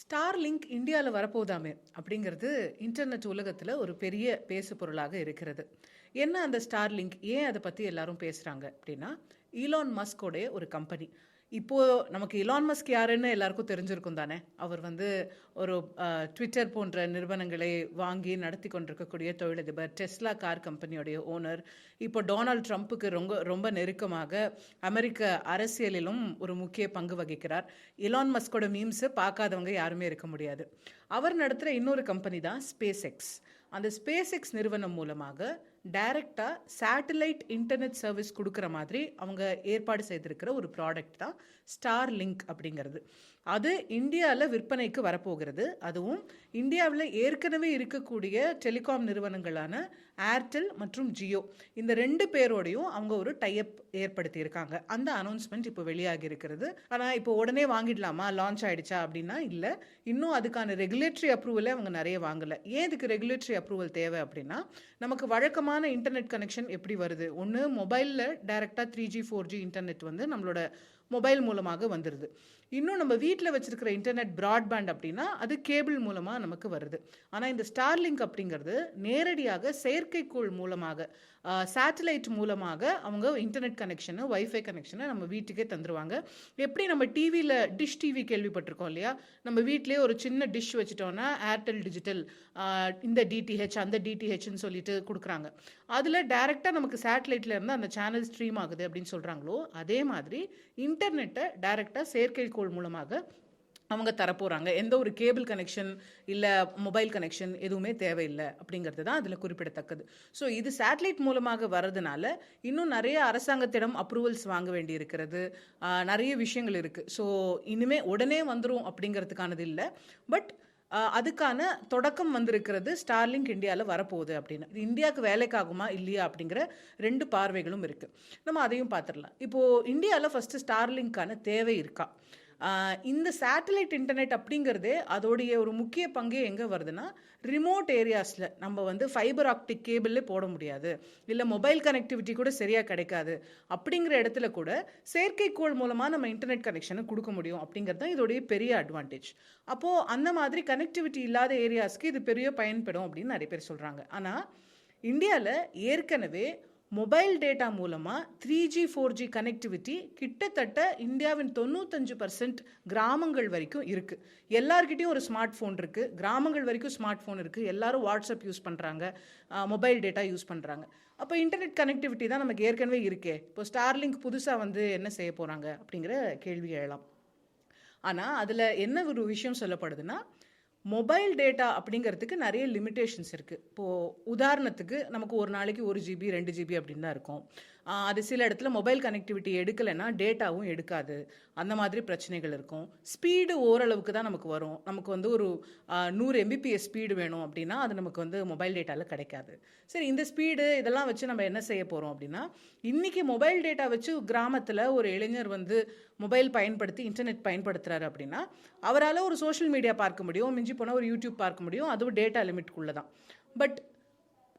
Star link இந்தியாவில் வரப்போதாமே அப்படிங்கிறது internet உலகத்தில் ஒரு பெரிய பேசு பொருளாக இருக்கிறது. என்ன அந்த ஸ்டார் லிங்க் ஏன் அதை பற்றி எல்லாரும் பேசுகிறாங்க அப்படின்னா ஈலான் மஸ்கோடைய ஒரு கம்பெனி இப்போது நமக்கு இலான் மஸ்க் யாருன்னு எல்லாருக்கும் தெரிஞ்சிருக்கும் தானே? அவர் வந்து ஒரு ட்விட்டர் போன்ற நிறுவனங்களை வாங்கி நடத்தி கொண்டிருக்கக்கூடிய தொழிலதிபர் டெஸ்லா கார் கம்பெனியோடைய ஓனர் இப்போ டொனால்ட் ட்ரம்ப்புக்கு ரொம்ப ரொம்ப நெருக்கமாக அமெரிக்க அரசியலிலும் ஒரு முக்கிய பங்கு வகிக்கிறார். இலான் மஸ்கோட மீம்ஸை பார்க்காதவங்க யாருமே இருக்க முடியாது. அவர் நடத்துகிற இன்னொரு கம்பெனி தான் ஸ்பேஸ் எக்ஸ் அந்த ஸ்பேஸ் எக்ஸ் நிறுவனம் மூலமாக டைரெக்டாக சேட்டலைட் இன்டர்நெட் சர்வீஸ் கொடுக்குற மாதிரி அவங்க ஏற்பாடு செய்திருக்கிற ஒரு ப்ராடக்ட் தான் ஸ்டார் லிங்க் அப்படிங்கிறது. அது இந்தியாவில் விற்பனைக்கு வரப்போகிறது. அதுவும் இந்தியாவில் ஏற்கனவே இருக்கக்கூடிய டெலிகாம் நிறுவனங்களான ஏர்டெல் மற்றும் ஜியோ. இந்த ரெண்டு பேரோடையும் அவங்க ஒரு டைப் ஏற்படுத்தியிருக்காங்க. அந்த அனௌன்ஸ்மெண்ட் இப்போ வெளியாகி இருக்கிறது. ஆனால் இப்போ உடனே வாங்கிடலாமா? லான்ச் ஆயிடுச்சா அப்படின்னா இல்லை. இன்னும் அதுக்கான ரெகுலேட்டரி அப்ரூவலே அவங்க நிறைய வாங்கலை. ஏன் இதுக்கு ரெகுலேட்டரி அப்ரூவல் தேவை அப்படின்னா நமக்கு வழக்கமான இன்டர்நெட் கனெக்ஷன் எப்படி வருது? ஒன்று மொபைலில் டைரெக்டாக three G four G internet வந்து நம்மளோட மொபைல் மூலமாக வந்துடுது இன்னும் நம்ம வீட்டில் வச்சுருக்கிற இன்டர்நெட் ப்ராட்பேண்ட் அப்படின்னா அது கேபிள் மூலமாக நமக்கு வருது. ஆனால் இந்த ஸ்டார்லிங்க் அப்படிங்கிறது நேரடியாக செயற்கைக்கோள் மூலமாக சேட்டலைட் மூலமாக அவங்க இன்டர்நெட் கனெக்ஷனு ஒய்ஃபை கனெக்ஷனை நம்ம வீட்டுக்கே தந்துருவாங்க. எப்படி நம்ம டிவியில் டிஷ் டிவி கேள்விப்பட்டிருக்கோம் இல்லையா? நம்ம வீட்டிலேயே ஒரு சின்ன டிஷ் வச்சுட்டோன்னா ஏர்டெல் டிஜிட்டல் இந்த டிடிஹெச் அந்த டிடிஹெச்னு சொல்லிட்டு கொடுக்குறாங்க. அதில் டைரெக்டாக நமக்கு சேட்டலைட்டில் இருந்து அந்த சேனல் ஸ்ட்ரீம் ஆகுது அப்படின்னு சொல்கிறாங்களோ அதே மாதிரி இன்டர்நெட்டை டைரெக்டாக செயற்கைக்கோள் மூலமாக அவங்க தரப்போகிறாங்க எந்த ஒரு கேபிள் கனெக்ஷன் இல்லை மொபைல் கனெக்ஷன் எதுவுமே தேவையில்லை அப்படிங்கிறது தான் அதில் குறிப்பிடத்தக்கது. ஸோ இது சேட்டலைட் மூலமாக வர்றதுனால இன்னும் நிறைய அரசாங்கத்திடம் அப்ரூவல்ஸ் வாங்க வேண்டி இருக்கிறது நிறைய விஷயங்கள் இருக்குது ஸோ இனிமே உடனே வந்துடும் அப்படிங்கிறதுக்கானது இல்லை. பட் அதுக்கான தொடக்கம் வந்திருக்கிறது ஸ்டார்லிங்க் இந்தியாவில் வரப்போகுது அப்படின்னு. இது இந்தியாவுக்கு வேலைக்காகுமா இல்லையா அப்படிங்கிற ரெண்டு பார்வைகளும் இருக்குது நம்ம அதையும் பார்த்துடலாம் இப்போது இந்தியாவில் ஃபஸ்ட்டு ஸ்டார்லிங்க்கான தேவை இருக்கா? இந்த சேட்டலைட் இன்டர்நெட் அப்படிங்கிறதே அதோடைய ஒரு முக்கிய பங்கே எங்கே வருதுன்னா ரிமோட் ஏரியாஸில் நம்ம வந்து ஃபைபர் ஆப்டிக் கேபிள்லே போட முடியாது. இல்லை மொபைல் கனெக்டிவிட்டி கூட சரியாக கிடைக்காது. அப்படிங்கிற இடத்துல கூட செயற்கைக்கோள் மூலமாக நம்ம இன்டர்நெட் கனெக்ஷனை கொடுக்க முடியும். அப்படிங்கிறது தான் இதோடைய பெரிய அட்வான்டேஜ் அப்போது அந்த மாதிரி கனெக்டிவிட்டி இல்லாத ஏரியாஸ்க்கு இது பெரிய பயன்படும் அப்படின்னு நிறைய பேர் சொல்கிறாங்க ஆனால் இந்தியாவில் ஏற்கனவே மொபைல் டேட்டா மூலமாக three G four G connectivity கிட்டத்தட்ட இந்தியாவின் தொண்ணூத்தஞ்சு பர்சன்ட் கிராமங்கள் வரைக்கும் இருக்குது எல்லார்கிட்டையும் ஒரு ஸ்மார்ட் ஃபோன் இருக்குது கிராமங்கள் வரைக்கும் ஸ்மார்ட் ஃபோன் இருக்குது எல்லாரும் வாட்ஸ்அப் யூஸ் பண்ணுறாங்க மொபைல் டேட்டா யூஸ் பண்ணுறாங்க அப்போ இன்டர்நெட் கனெக்டிவிட்டி தான் நமக்கு ஏற்கனவே இருக்கே. இப்போ ஸ்டார்லிங்க் புதுசாக வந்து என்ன செய்ய போகிறாங்க அப்படிங்கிற கேள்வி எழலாம். ஆனால் அதில் என்ன ஒரு விஷயம் சொல்லப்படுதுன்னா மொபைல் டேட்டா அப்படிங்கிறதுக்கு நிறைய லிமிட்டேஷன்ஸ் இருக்குது இப்போது உதாரணத்துக்கு நமக்கு ஒரு நாளைக்கு ஒரு ஜிபி ரெண்டு ஜிபி அப்படின்னு தான் இருக்கும். அது சில இடத்துல மொபைல் கனெக்டிவிட்டி எடுக்கலைன்னா டேட்டாவும் எடுக்காது. அந்த மாதிரி பிரச்சனைகள் இருக்கும். ஸ்பீடு ஓரளவுக்கு தான் நமக்கு வரும். நமக்கு வந்து ஒரு நூறு எம்பிபிஎஸ் ஸ்பீடு வேணும் அப்படின்னா அது நமக்கு வந்து மொபைல் டேட்டாவில் கிடைக்காது. சரி இந்த ஸ்பீடு இதெல்லாம் வச்சு நம்ம என்ன செய்ய போகிறோம் அப்படின்னா இன்றைக்கி மொபைல் டேட்டா வச்சு கிராமத்தில் ஒரு இளைஞர் வந்து மொபைல் பயன்படுத்தி இன்டர்நெட் பயன்படுத்துறாரு அப்படின்னா அவரால் ஒரு சோஷியல் மீடியா பார்க்க முடியும் மிஞ்சி போனால் ஒரு யூடியூப் பார்க்க முடியும். அதுவும் டேட்டா லிமிட்குள்ளே தான் பட்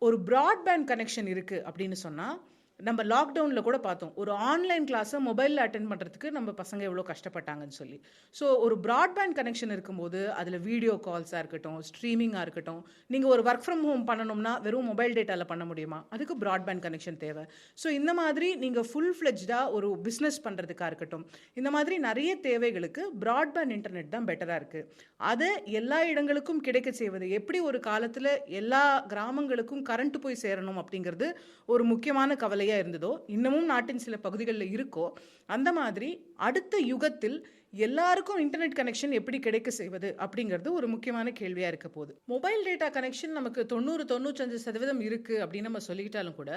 ஒரு ப்ராட்பேண்ட் கனெக்ஷன் இருக்குது அப்படின்னு சொன்னால் நம்ம லாக்டவுனில் கூட பார்த்தோம். ஒரு ஆன்லைன் கிளாஸை மொபைலில் அட்டன் பண்ணுறதுக்கு நம்ம பசங்க எவ்வளோ கஷ்டப்பட்டாங்கன்னு சொல்லி. ஸோ ஒரு ப்ராட்பேண்ட் கனெக்ஷன் இருக்கும்போது அதில் வீடியோ கால்ஸாக இருக்கட்டும் ஸ்ட்ரீமிங்காக இருக்கட்டும் நீங்கள் ஒரு ஒர்க் ஃப்ரம் ஹோம் பண்ணணும்னா வெறும் மொபைல் டேட்டாவில் பண்ண முடியுமா? அதுக்கு ப்ராட்பேண்ட் கனெக்ஷன் தேவை. ஸோ இந்த மாதிரி நீங்கள் ஃபுல் ஃப்ளெஜ்டாக ஒரு பிஸ்னஸ் பண்ணுறதுக்காக இருக்கட்டும் இந்த மாதிரி நிறைய தேவைகளுக்கு ப்ராட்பேண்ட் இன்டர்நெட் தான் பெட்டராக இருக்குது அதை எல்லா இடங்களுக்கும் கிடைக்க செய்வது எப்படி ஒரு காலத்தில் எல்லா கிராமங்களுக்கும் கரண்ட் போய் சேரணும் அப்படிங்கிறது ஒரு முக்கியமான கவலையாக இருந்ததோ இன்னமும் நாட்டின் சில பகுதிகளில் இருக்கோ அந்த மாதிரி அடுத்த யுகத்தில் எல்லாருக்கும் இன்டர்நெட் கனெக்ஷன் எப்படி கிடைக்க செய்வது அப்படிங்கிறது ஒரு முக்கியமான கேள்வியாக இருக்க போகுது. மொபைல் டேட்டா கனெக்ஷன் நமக்கு தொண்ணூறு தொண்ணூற்றஞ்சு சதவீதம் இருக்குது அப்படின்னு நம்ம சொல்லிக்கிட்டாலும் கூட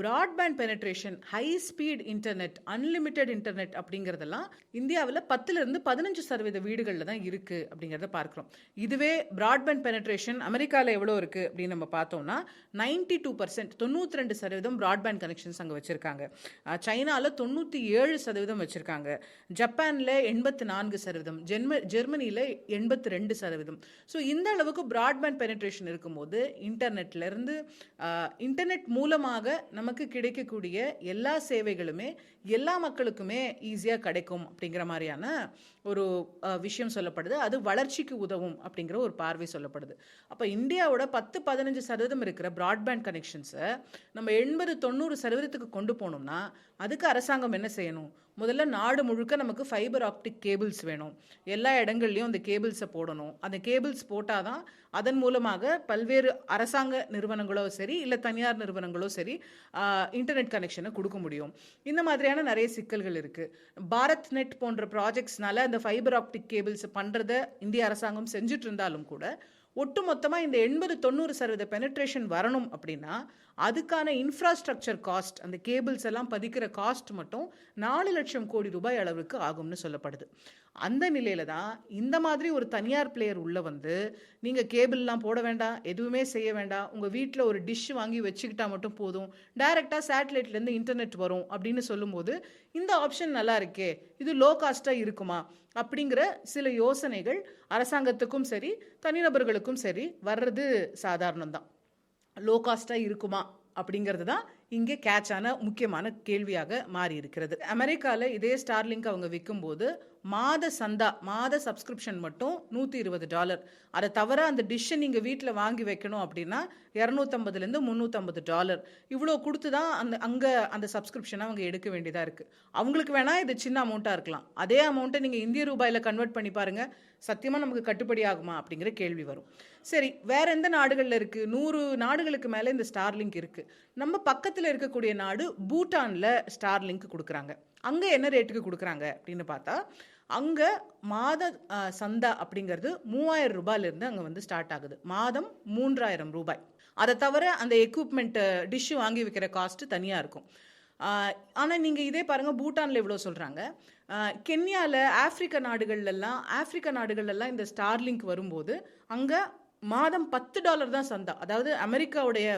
broadband penetration high speed internet unlimited internet அப்படிங்கிறதெல்லாம் இந்தியாவில் பத்துலேருந்து பதினஞ்சு சதவீத வீடுகளில் தான் இருக்குது அப்படிங்கிறத பார்க்குறோம். இதுவே ப்ராட்பேண்ட் பெனட்ரேஷன் அமெரிக்காவில் எவ்வளோ இருக்குது அப்படின்னு நம்ம பார்த்தோம்னா நைன்டி டூ பர்சன்ட் தொண்ணூற்றி ரெண்டு சதவீதம் ப்ராட்பேண்ட் கனெக்ஷன்ஸ் அங்கே வச்சுருக்காங்க. சைனாவில் தொண்ணூற்றி ஏழு சதவீதம் வச்சுருக்காங்க. ஜப்பானில் எண்பத்து நான்கு சதவீதம் ஜெர்ம ஜெர்மனியில் எண்பத்தி ரெண்டு சதவீதம். ஸோ இந்த அளவுக்கு ப்ராட்பேண்ட் பெனட்ரேஷன் இருக்கும்போது இன்டர்நெட்லேருந்து இன்டர்நெட் மூலமாக நமக்கு கிடைக்கக்கூடிய எல்லா சேவைகளுமே எல்லா மக்களுக்குமே ஈஸியாக கிடைக்கும் அப்படிங்கிற மாதிரியான ஒரு விஷயம் சொல்லப்படுது. அது வளர்ச்சிக்கு உதவும் அப்படிங்கிற ஒரு பார்வை சொல்லப்படுது. அப்போ இந்தியாவோட பத்து பதினஞ்சு சதவீதம் இருக்கிற ப்ராட்பேண்ட் கனெக்ஷன்ஸை நம்ம எண்பது தொண்ணூறு சதவீதத்துக்கு கொண்டு போனோம்னா அதுக்கு அரசாங்கம் என்ன செய்யணும்? முதல்ல நாடு முழுக்க நமக்கு ஃபைபர் ஆப்டிக் கேபிள்ஸ் வேணும். எல்லா இடங்கள்லையும் அந்த கேபிள்ஸை போடணும். அந்த கேபிள்ஸ் போட்டால் தான் அதன் மூலமாக பல்வேறு அரசாங்க நிறுவனங்களோ சரி இல்லை தனியார் நிறுவனங்களோ சரி இன்டர்நெட் கனெக்ஷனை கொடுக்க முடியும். இந்த மாதிரியான நிறைய சிக்கல்கள் இருக்குது பாரத் நெட் போன்ற ப்ராஜெக்ட்ஸ்னால அந்த ஃபைபர் ஆப்டிக் கேபிள்ஸ் பண்ணுறத இந்திய அரசாங்கம் செஞ்சுட்டு இருந்தாலும் கூட ஒட்டுமொத்தமாக இந்த எண்பது தொண்ணூறு சதவீத பெனட்ரேஷன் வரணும் அப்படின்னா அதுக்கான இன்ஃப்ராஸ்ட்ரக்சர் காஸ்ட் அந்த கேபிள்ஸ் எல்லாம் பதிக்கிற காஸ்ட் மட்டும் நாலு லட்சம் கோடி ரூபாய் அளவுக்கு ஆகும்னு சொல்லப்படுது. அந்த நிலையில தான் இந்த மாதிரி ஒரு தனியார் பிளேயர் உள்ள வந்து நீங்கள் கேபிள்லாம் போட வேண்டாம் எதுவுமே செய்ய வேண்டாம் உங்கள் வீட்டில் ஒரு டிஷ் வாங்கி வச்சுக்கிட்டா மட்டும் போதும் டைரெக்டாக சேட்டலைட்லேருந்து இன்டர்நெட் வரும் அப்படின்னு சொல்லும்போது இந்த ஆப்ஷன் நல்லா இருக்கே இது லோ காஸ்ட்டாக இருக்குமா அப்படிங்கிற சில யோசனைகள் அரசாங்கத்துக்கும் சரி தனிநபர்களுக்கும் சரி வர்றது சாதாரணம்தான். லோ காஸ்ட்டாக இருக்குமா அப்படிங்கிறது தான் இங்கே கேட்சான முக்கியமான கேள்வியாக மாறி இருக்கிறது அமெரிக்காவில் இதே ஸ்டார்லிங்க் அவங்க விற்கும்போது மாத சந்தா மாத சப்ஸ்கிரிப்ஷன் மட்டும் நூற்றி இருபது டாலர் அதை தவிர அந்த டிஷ்ஷை நீங்கள் வீட்டில் வாங்கி வைக்கணும் அப்படின்னா இரநூத்தம்பதுலேருந்து முந்நூற்றம்பது டாலர் இவ்வளோ கொடுத்து தான் அந்த அங்கே அந்த சப்ஸ்கிரிப்ஷனை அவங்க எடுக்க வேண்டியதாக இருக்குது அவங்களுக்கு வேணால் இது சின்ன அமௌண்ட்டாக இருக்கலாம். அதே அமௌண்ட்டை நீங்கள் இந்திய ரூபாயில் கன்வெர்ட் பண்ணி பாருங்கள் சத்தியமாக நமக்கு கட்டுப்படி ஆகுமா அப்படிங்கிற கேள்வி வரும். சரி வேற எந்த நாடுகளில் இருக்குது நூறு நாடுகளுக்கு மேலே இந்த ஸ்டார்லிங்க் இருக்குது நம்ம பக்கத்தில் இருக்கக்கூடிய நாடு பூட்டானில் ஸ்டார்லிங்க் கொடுக்குறாங்க. அங்கே என்ன ரேட்டுக்கு கொடுக்குறாங்க அப்படின்னு பார்த்தா அங்கே மாத சந்தா அப்படிங்கிறது மூவாயிரம் ரூபாயிலிருந்து அங்கே வந்து ஸ்டார்ட் ஆகுது. மாதம் மூன்றாயிரம் ரூபாய். அதை தவிர அந்த எக்யூப்மெண்ட்டு டிஷ்ஷு வாங்கி வைக்கிற காஸ்ட்டு தனியாக இருக்கும். ஆனால் நீங்கள் இதே பாருங்கள் பூட்டானில் இவ்வளோ சொல்கிறாங்க கென்யாவில் ஆப்பிரிக்க நாடுகள்லாம் ஆப்பிரிக்க நாடுகள்லாம் இந்த ஸ்டார்லிங்க் வரும்போது அங்கே மாதம் பத்து டாலர் தான் சந்தா. அதாவது அமெரிக்காவுடைய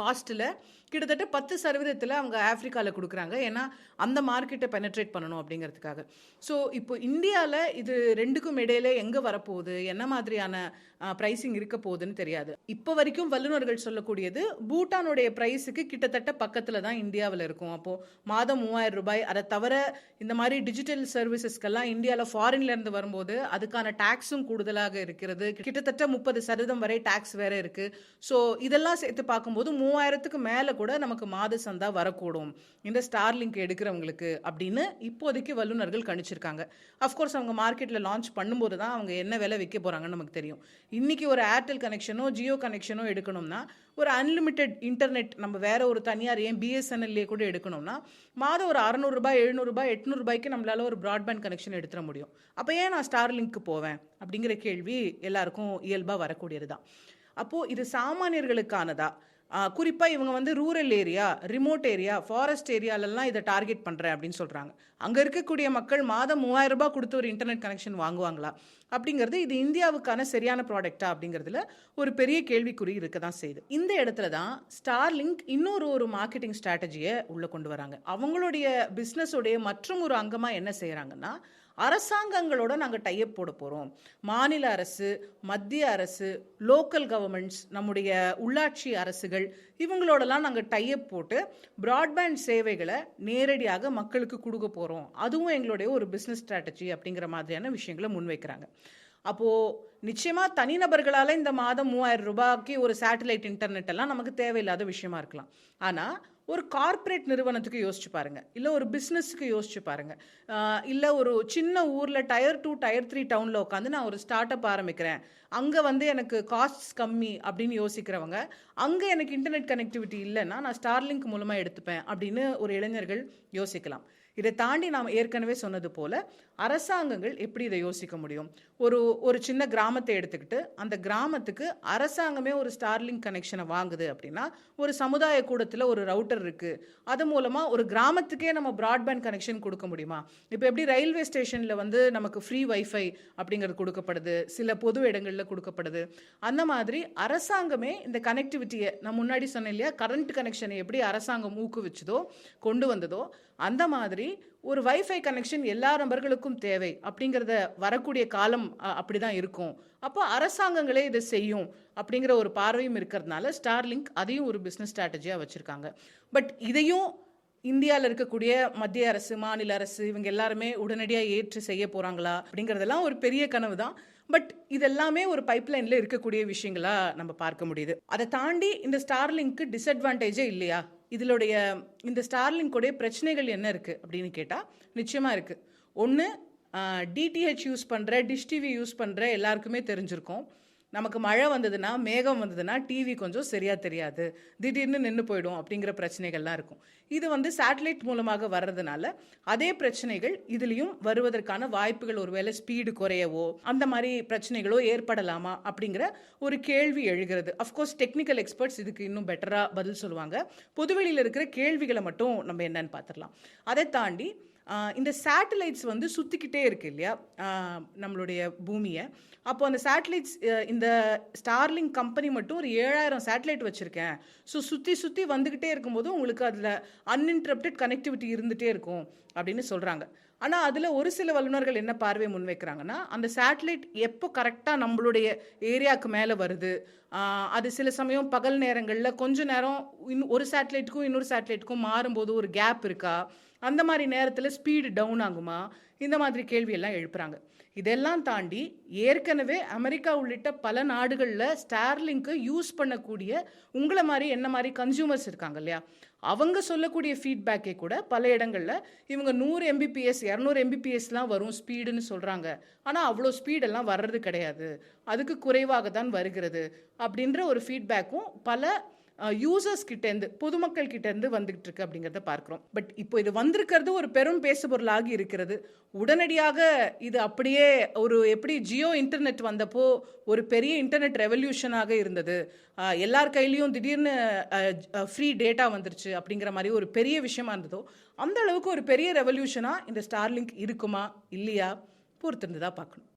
காஸ்ட்டில் கிட்டத்தட்ட பத்து சதவீதத்தில் அவங்க ஆஃப்ரிக்காவில் கொடுக்குறாங்க. ஏன்னா அந்த மார்க்கெட்டை பெனட்ரேட் பண்ணணும் அப்படிங்கிறதுக்காக. ஸோ இப்போ இந்தியாவில் இது ரெண்டுக்கும் இடையில எங்கே வரப்போகுது? என்ன மாதிரியான ப்ரைஸிங் இருக்க போகுதுன்னு தெரியாது. இப்போ வரைக்கும் வல்லுநர்கள் சொல்லக்கூடியது பூட்டானுடைய ப்ரைஸுக்கு கிட்டத்தட்ட பக்கத்தில் தான் இந்தியாவில் இருக்கும். அப்போது மாதம் மூவாயிரம் ரூபாய். அதை தவிர இந்த மாதிரி டிஜிட்டல் சர்வீசஸ்க்கெல்லாம் இந்தியாவில் ஃபாரின்லேருந்து வரும்போது அதுக்கான டேக்ஸும் கூடுதலாக இருக்கிறது. கிட்டத்தட்ட முப்பது சதவீதம் வரை டேக்ஸ் வேற இருக்குது ஸோ இதெல்லாம் சேர்த்து பார்க்கும்போது மூவாயிரத்துக்கு மேலே கூட நமக்கு மாத சந்தா வரக்கூடும். இந்த ஸ்டார்லிங்க் எடுக்கிறவங்களுக்கு அப்படின்னு இப்போதைக்கு வல்லுநர்கள் கணிச்சிருக்காங்க. அஃப்கோர்ஸ் அவங்க மார்க்கெட்டில் லான்ச் பண்ணும்போது தான் அவங்க என்ன விலை விற்க போகிறாங்கன்னு நமக்கு தெரியும். இன்றைக்கி ஒரு ஏர்டெல் கனெக்ஷனோ ஜியோ கனெக்ஷனோ எடுக்கணும்னா ஒரு அன்லிமிட்டெட் இன்டர்நெட் நம்ம வேற ஒரு தனியார் ஏன் பிஎஸ்என்எல்லே கூட எடுக்கணும்னா மாதம் ஒரு அறநூறுபா எழுநூறுபா எட்நூறுபாய்க்கு நம்மளால ஒரு ப்ராட்பேண்ட் கனெக்ஷன் எடுத்துட முடியும். அப்போ ஏன் நான் ஸ்டார்லிங்க்கு போவேன்? அப்படிங்கிற கேள்வி எல்லாருக்கும் இயல்பாக வரக்கூடியது தான் அப்போது இது சாமானியர்களுக்கானதா? குறிப்பாக இவங்க வந்து rural area remote area forest ஏரியாலெல்லாம் இதை டார்கெட் பண்ணுறேன் அப்படின்னு சொல்கிறாங்க அங்கே இருக்கக்கூடிய மக்கள் மாதம் மூவாயிரம் ரூபாய் கொடுத்து ஒரு இன்டர்நெட் கனெக்ஷன் வாங்குவாங்களா? அப்படிங்கிறது இது இந்தியாவுக்கான சரியான ப்ராடக்டா அப்படிங்கிறதுல ஒரு பெரிய கேள்விக்குறி இருக்க தான் செய்யுது. இந்த இடத்துல தான் ஸ்டார்லிங்க் இன்னொரு ஒரு மார்க்கெட்டிங் ஸ்ட்ராட்டஜியை உள்ளே கொண்டு வராங்க. அவங்களுடைய பிஸ்னஸோடைய மற்றும் ஒரு அங்கமாக என்ன செய்கிறாங்கன்னா அரசாங்கங்களோட நாங்கள் டைப் போட போகிறோம் மாநில அரசு மத்திய அரசு லோக்கல் கவர்மெண்ட்ஸ் நம்முடைய உள்ளாட்சி அரசுகள் இவங்களோடலாம் நாங்கள் டைப் போட்டு ப்ராட்பேண்ட் சேவைகளை நேரடியாக மக்களுக்கு கொடுக்க போகிறோம் அதுவும் எங்களுடைய ஒரு பிஸ்னஸ் ஸ்ட்ராட்டஜி அப்படிங்கிற மாதிரியான விஷயங்களை முன்வைக்கிறாங்க. அப்போது நிச்சயமாக தனிநபர்களால் இந்த மாதம் மூவாயிரம் ரூபாய்க்கு ஒரு சேட்டலைட் இன்டர்நெட் எல்லாம் நமக்கு தேவையில்லாத விஷயமா இருக்கலாம். ஆனால் ஒரு கார்ப்பரேட் நிறுவனத்துக்கு யோசிச்சு பாருங்க. இல்லை ஒரு பிஸ்னஸுக்கு யோசிச்சு பாருங்க. இல்லை ஒரு சின்ன ஊரில் டயர் டூ டயர் த்ரீ டவுனில் உட்காந்து நான் ஒரு ஸ்டார்ட் அப் ஆரம்பிக்கிறேன். அங்கே வந்து எனக்கு காஸ்ட்ஸ் கம்மி அப்படின்னு யோசிக்கிறவங்க அங்கே எனக்கு இன்டர்நெட் கனெக்டிவிட்டி இல்லைன்னா நான் ஸ்டார்லிங்க் மூலமாக எடுத்துப்பேன் அப்படின்னு ஒரு இளைஞர்கள் யோசிக்கலாம். இதை தாண்டி நாம் ஏற்கனவே சொன்னது போல அரசாங்கங்கள் எப்படி இதை யோசிக்க முடியும்? ஒரு ஒரு சின்ன கிராமத்தை எடுத்துக்கிட்டு அந்த கிராமத்துக்கு அரசாங்கமே ஒரு ஸ்டார்லிங் கனெக்ஷனை வாங்குது அப்படின்னா ஒரு சமுதாய கூடத்தில் ஒரு ரவுட்டர் இருக்குது அது மூலமாக ஒரு கிராமத்துக்கே நம்ம ப்ராட்பேண்ட் கனெக்ஷன் கொடுக்க முடியுமா? இப்போ எப்படி ரயில்வே ஸ்டேஷனில் வந்து நமக்கு ஃப்ரீ வைஃபை அப்படிங்கிறது கொடுக்கப்படுது? சில பொது இடங்களில் கொடுக்கப்படுது. அந்த மாதிரி அரசாங்கமே இந்த கனெக்டிவிட்டியை நான் முன்னாடி சொன்னேன் இல்லையா? கரண்ட் கனெக்ஷனை எப்படி அரசாங்கம் ஊக்குவிச்சதோ கொண்டு வந்ததோ அந்த மாதிரி ஒரு வைஃபை கனெக்ஷன் எல்லா நபர்களுக்கும் தேவை அப்படிங்கிறத வரக்கூடிய காலம் அப்படி தான் இருக்கும். அப்போ அரசாங்கங்களே இதை செய்யும் அப்படிங்கிற ஒரு பார்வையும் இருக்கிறதுனால ஸ்டார்லிங்க் அதையும் ஒரு பிஸ்னஸ் ஸ்ட்ராட்டஜியாக வச்சுருக்காங்க. பட் இதையும் இந்தியாவில் இருக்கக்கூடிய மத்திய அரசு மாநில அரசு இவங்க எல்லாருமே உடனடியாக ஏற்று செய்ய போகிறாங்களா அப்படிங்கிறதெல்லாம் ஒரு பெரிய கனவு தான் பட் இதெல்லாமே ஒரு பைப்லைனில் இருக்கக்கூடிய விஷயங்களா நம்ம பார்க்க முடியுது. அதை தாண்டி இந்த ஸ்டார்லிங்க்கு டிஸ்அட்வான்டேஜே இல்லையா? இதனுடைய இந்த ஸ்டார்லிங்கோடைய பிரச்சனைகள் என்ன இருக்குது அப்படின்னு கேட்டால் நிச்சயமாக இருக்குது ஒன்று டிடிஹெச் யூஸ் பண்ணுற டிஷ் டிவி யூஸ் பண்ணுற எல்லாருக்குமே தெரிஞ்சிருக்கும். நமக்கு மழை வந்ததுன்னா மேகம் வந்ததுன்னா டிவி கொஞ்சம் சரியாக தெரியாது. திடீர்னு நின்று போயிடும் அப்படிங்கிற பிரச்சனைகள்லாம் இருக்கும். இது வந்து சேட்டலைட் மூலமாக வர்றதுனால அதே பிரச்சனைகள் இதுலேயும் வருவதற்கான வாய்ப்புகள் ஒருவேளை ஸ்பீடு குறையவோ அந்த மாதிரி பிரச்சனைகளோ ஏற்படலாமா அப்படிங்கிற ஒரு கேள்வி எழுகிறது. அஃப்கோர்ஸ் டெக்னிக்கல் எக்ஸ்பர்ட்ஸ் இதுக்கு இன்னும் பெட்டராக பதில் சொல்லுவாங்க. பொதுவெளியில் இருக்கிற கேள்விகளை மட்டும் நம்ம என்னன்னு பார்த்துடலாம். அதை தாண்டி இந்த சேட்டலைட்ஸ் வந்து சுற்றிக்கிட்டே இருக்கு இல்லையா? நம்மளுடைய பூமியை. அப்போ அந்த சேட்டலைட்ஸ் இந்த ஸ்டார்லிங் கம்பெனி மட்டும் ஒரு ஏழாயிரம் சேட்டலைட் வச்சுருக்கேன். ஸோ சுற்றி சுற்றி வந்துக்கிட்டே இருக்கும்போது உங்களுக்கு அதில் அன்இன்டரப்டட் கனெக்டிவிட்டி இருந்துகிட்டே இருக்கும் அப்படின்னு சொல்கிறாங்க ஆனால் அதில் ஒரு சில வல்லுநர்கள் என்ன பார்வை முன்வைக்கிறாங்கன்னா அந்த சேட்டலைட் எப்போ கரெக்டாக நம்மளுடைய ஏரியாவுக்கு மேலே வருது? அது சில சமயம் பகல் நேரங்களில் கொஞ்ச நேரம் இன்னும் ஒரு சேட்டலைட்டுக்கும் இன்னொரு சேட்டலைட்டுக்கும் மாறும்போது ஒரு கேப் இருக்கா? அந்த மாதிரி நேரத்தில் ஸ்பீடு டவுன் ஆகுமா? இந்த மாதிரி கேள்வியெல்லாம் எழுப்புறாங்க. இதெல்லாம் தாண்டி ஏற்கனவே அமெரிக்கா உள்ளிட்ட பல நாடுகளில் ஸ்டார்லிங்க்கு யூஸ் பண்ணக்கூடிய உங்களை மாதிரி என்ன மாதிரி கன்சியூமர்ஸ் இருக்காங்க இல்லையா? அவங்க சொல்லக்கூடிய ஃபீட்பேக்கே கூட பல இடங்களில் இவங்க நூறு எம்பிபிஎஸ் இரநூறு எம்பிபிஎஸ்லாம் வரும் ஸ்பீடுன்னு சொல்கிறாங்க ஆனால் அவ்வளோ ஸ்பீடெல்லாம் வர்றது கிடையாது. அதுக்கு குறைவாக தான் வருகிறது. அப்படின்ற ஒரு ஃபீட்பேக்கும் பல யூசர்ஸ் கிட்டேருந்து பொதுமக்கள் கிட்டேருந்து வந்துகிட்டு இருக்கு அப்படிங்கிறத பார்க்குறோம். பட் இப்போ இது வந்திருக்கிறது ஒரு பெரும் பேசுபொருளாகி இருக்கிறது. உடனடியாக இது அப்படியே ஒரு எப்படி ஜியோ இன்டர்நெட் வந்தப்போ ஒரு பெரிய இன்டர்நெட் ரெவல்யூஷனாக இருந்தது. எல்லார் கையிலையும் திடீர்னு ஃப்ரீ டேட்டா வந்துருச்சு அப்படிங்கிற மாதிரி ஒரு பெரிய விஷயமா இருந்ததோ அந்த அளவுக்கு ஒரு பெரிய ரெவல்யூஷனாக இந்த ஸ்டார்லிங்க் இருக்குமா இல்லையா பொறுத்திருந்து தான் பார்க்கணும்.